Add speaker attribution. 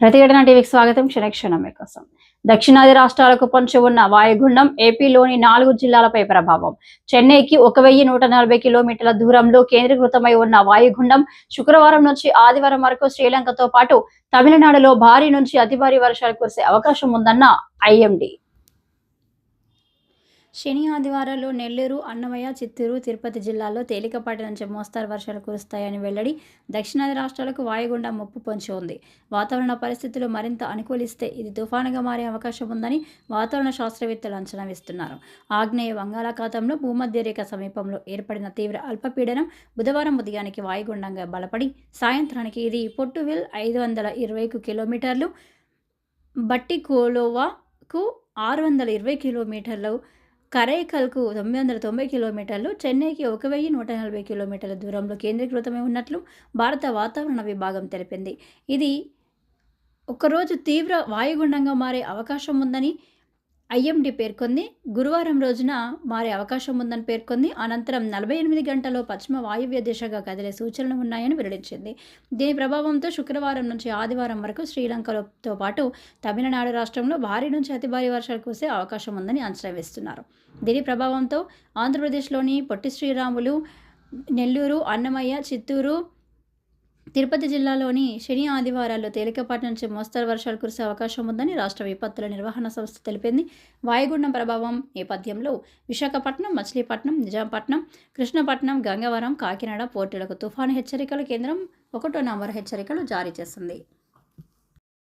Speaker 1: ప్రతిఘటన టీవీకి స్వాగతం. క్షణక్షణం కోసం దక్షిణాది రాష్ట్రాలకు పంచి ఉన్న వాయుగుండం ఏపీలోని నాలుగు జిల్లాలపై ప్రభావం. చెన్నైకి ఒక వెయ్యి నూట నలభై కిలోమీటర్ల దూరంలో కేంద్రీకృతమై ఉన్న వాయుగుండం శుక్రవారం నుంచి ఆదివారం వరకు శ్రీలంకతో పాటు తమిళనాడులో భారీ నుంచి అతి భారీ వర్షాలు కురిసే అవకాశం ఉందన్న ఐఎండీ. శని ఆదివారాల్లో నెల్లూరు అన్నమయ్య చిత్తూరు తిరుపతి జిల్లాల్లో తేలికపాటి నుంచి మోస్తారు వర్షాలు కురుస్తాయని వెల్లడి దక్షిణాది రాష్ట్రాలకు వాయుగుండ ముప్పు పొంచి ఉంది. వాతావరణ పరిస్థితులు మరింత అనుకూలిస్తే ఇది తుఫానుగా మారే అవకాశం ఉందని వాతావరణ శాస్త్రవేత్తలు అంచనా వేస్తున్నారు. ఆగ్నేయ బంగాళాఖాతంలో భూమధ్యరేఖ సమీపంలో ఏర్పడిన తీవ్ర అల్పపీడనం బుధవారం ఉదయానికి వాయుగుండంగా బలపడి సాయంత్రానికి ఇది పొట్టువిల్ ఐదు వందల ఇరవైకు కిలోమీటర్లు బట్టికోలోవాకు ఆరు వందల ఇరవై కిలోమీటర్లు కరైకల్కు తొమ్మిది వందల తొంభై కిలోమీటర్లు చెన్నైకి ఒక వెయ్యి నూట నలభై కిలోమీటర్ల దూరంలో కేంద్రీకృతమై ఉన్నట్లు భారత వాతావరణ విభాగం తెలిపింది. ఇది ఒకరోజు తీవ్ర వాయుగుండంగా మారే అవకాశం ఉందని ఐఎండీ పేర్కొంది. గురువారం రోజున మారే అవకాశం ఉందని పేర్కొంది. అనంతరం నలభై ఎనిమిది గంటల్లో పశ్చిమ వాయువ్య దిశగా కదిలే సూచనలు ఉన్నాయని వెల్లడించింది. దీని ప్రభావంతో శుక్రవారం నుంచి ఆదివారం వరకు శ్రీలంకతో పాటు తమిళనాడు రాష్ట్రంలో భారీ నుంచి అతి భారీ వర్షాలు కురిసే అవకాశం ఉందని అంచనా వేస్తున్నారు. దీని ప్రభావంతో ఆంధ్రప్రదేశ్లోని పొట్టి శ్రీరాములు నెల్లూరు అన్నమయ్య చిత్తూరు తిరుపతి జిల్లాలోని శని ఆదివారాల్లో తేలికపాటి నుంచి మోస్తరు వర్షాలు కురిసే అవకాశం ఉందని రాష్ట్ర విపత్తుల నిర్వహణ సంస్థ తెలిపింది. వాయుగుండం ప్రభావం నేపథ్యంలో విశాఖపట్నం మచిలీపట్నం నిజాంపట్నం కృష్ణపట్నం గంగవరం కాకినాడ పోర్టులకు తుఫాను హెచ్చరికల కేంద్రం ఒకటో నంబర్ హెచ్చరికలు జారీ చేసింది.